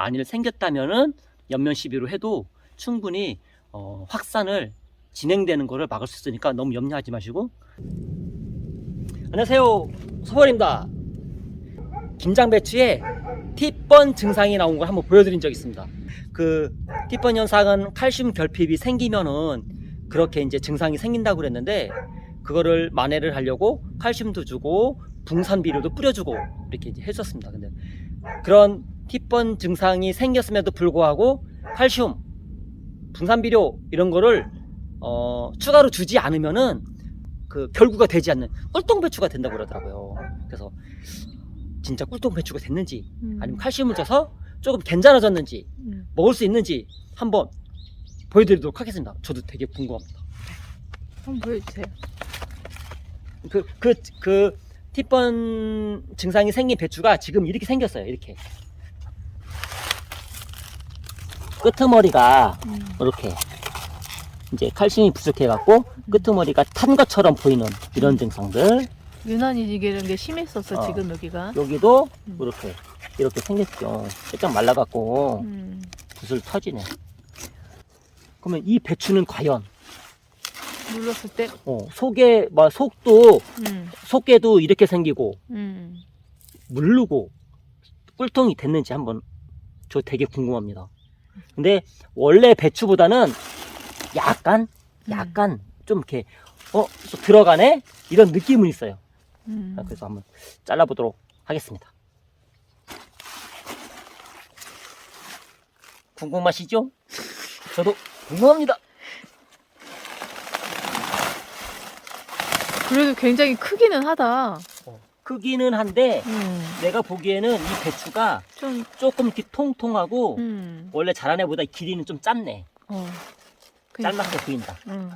만일 생겼다면은 연면 시비로 해도 충분히 어, 확산을 진행되는 거를 막을 수 있으니까 너무 염려하지 마시고. 안녕하세요. 소벌입니다. 김장 배추에 티번 증상이 나온 걸 한번 보여드린 적이 있습니다. 그 티번 현상은 칼슘 결핍이 생기면은 그렇게 이제 증상이 생긴다고 그랬는데 그거를 만회를 하려고 칼슘도 주고 붕산 비료도 뿌려주고 이렇게 이제 했었습니다. 근데 그런 티번 증상이 생겼음에도 불구하고 칼슘 붕산 비료 이런 거를 어, 추가로 주지 않으면은 그 결구가 되지 않는 꿀똥 배추가 된다고 그러더라고요. 그래서 진짜 꿀똥 배추가 됐는지 음. 아니면 칼슘을 줘서 조금 괜찮아졌는지 음. 먹을 수 있는지 한번 보여드리도록 하겠습니다. 저도 되게 궁금합니다. 한번 보여주세요. 그 그 그 티번 증상이 생긴 배추가 지금 이렇게 생겼어요. 이렇게 끄트머리가 음. 이렇게 이제 칼슘이 부족해갖고 끄트머리가 탄 것처럼 보이는 이런 증상들 유난히 이게 이런 게 심했었어 어. 지금 여기가. 여기도 음. 이렇게 이렇게 생겼죠 살짝 말라갖고 음. 구슬 터지네 그러면 이 배추는 과연 눌렀을 때. 어, 속에 뭐 속도 음. 속에도 이렇게 생기고 음. 물르고 꿀통이 됐는지 한번 저 되게 궁금합니다 근데 원래 배추보다는 약간 음. 약간 좀 이렇게 어 들어가네 이런 느낌은 있어요 음. 자, 그래서 한번 잘라보도록 하겠습니다. 궁금하시죠? 저도 궁금합니다. 그래도 굉장히 크기는 하다. 크기는 한데 음. 내가 보기에는 이 배추가 좀. 조금 이렇게 통통하고 음. 원래 자란 애보다 길이는 좀 짧네. 어. 그냥- 짧게 보인다. 음.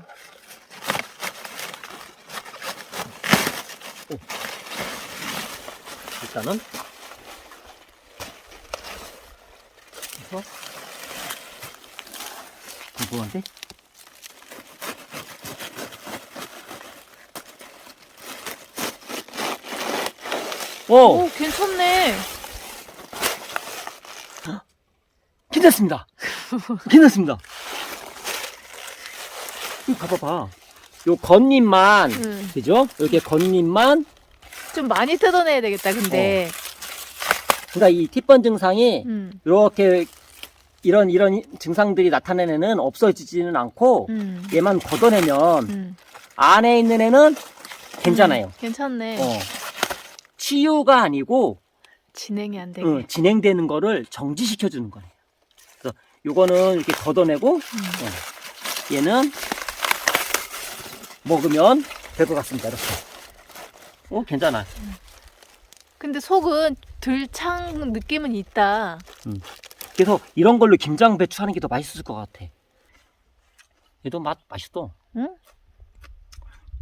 일단은 그래서 궁금한데? 오! 오 괜찮네. 괜찮습니다. 괜찮습니다. 이거 봐봐봐. 요 겉잎만, 음. 그죠? 이렇게 겉잎만, 좀 많이 뜯어내야 되겠다 근데. 그러니까 이 티번 증상이 음. 이렇게 이런 이런 증상들이 나타내는 애는 없어지지는 않고 음. 얘만 걷어내면 음. 안에 있는 애는 괜찮아요. 음. 괜찮네. 어. 치유가 아니고 진행이 안 되게. 어, 진행되는 거를 정지시켜 주는 거예요. 그래서 요거는 이렇게 걷어내고 음. 얘는 먹으면 될 것 같습니다. 이렇게. 어, 괜찮아. 근데 속은 덜찬 느낌은 있다. 그래서 이런 걸로 김장 배추 하는 게 더 맛있을 것 같아. 얘도 맛 맛있어. 응?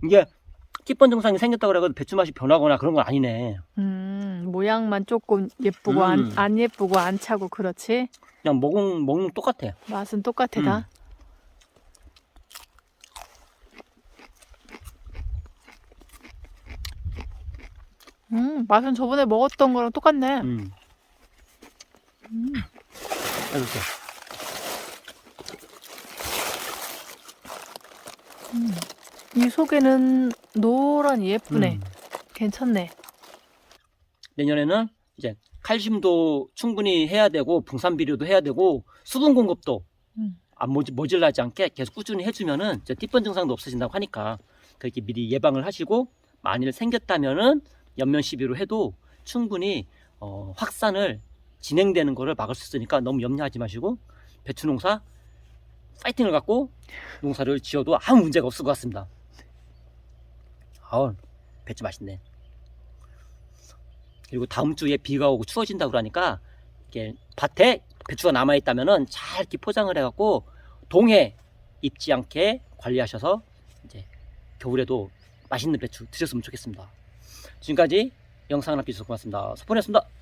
이게 찌번 증상이 생겼다고 그래가지고 배추 맛이 변하거나 그런 건 아니네. 음, 모양만 조금 예쁘고 안, 음. 안 예쁘고 안 차고 그렇지. 그냥 먹은 먹는 거 똑같아. 맛은 똑같아 다. 음, 맛은 저번에 먹었던 거랑 똑같네. 음. 음. 이렇게. 이 속에는 노란이 예쁘네. 음. 괜찮네. 내년에는 이제 칼슘도 충분히 해야 되고 붕산 비료도 해야 되고 수분 공급도 음. 안 모질, 모질 라지 않게 계속 꾸준히 해주면은 이제 띠번 증상도 없어진다고 하니까 그렇게 미리 예방을 하시고 만일 생겼다면은 연면 시비로 해도 충분히 어, 확산을 진행되는 거를 막을 수 있으니까 너무 염려하지 마시고 배추 농사 파이팅을 갖고 농사를 지어도 아무 문제가 없을 것 같습니다. 아우 배추 맛있네. 그리고 다음 주에 비가 오고 추워진다 그러니까 이게 밭에 배추가 남아 있다면은 잘 이렇게 포장을 해갖고 동해 입지 않게 관리하셔서 이제 겨울에도 맛있는 배추 드셨으면 좋겠습니다. 지금까지 영상을 함께 주셔서 고맙습니다. 소폰이었습니다.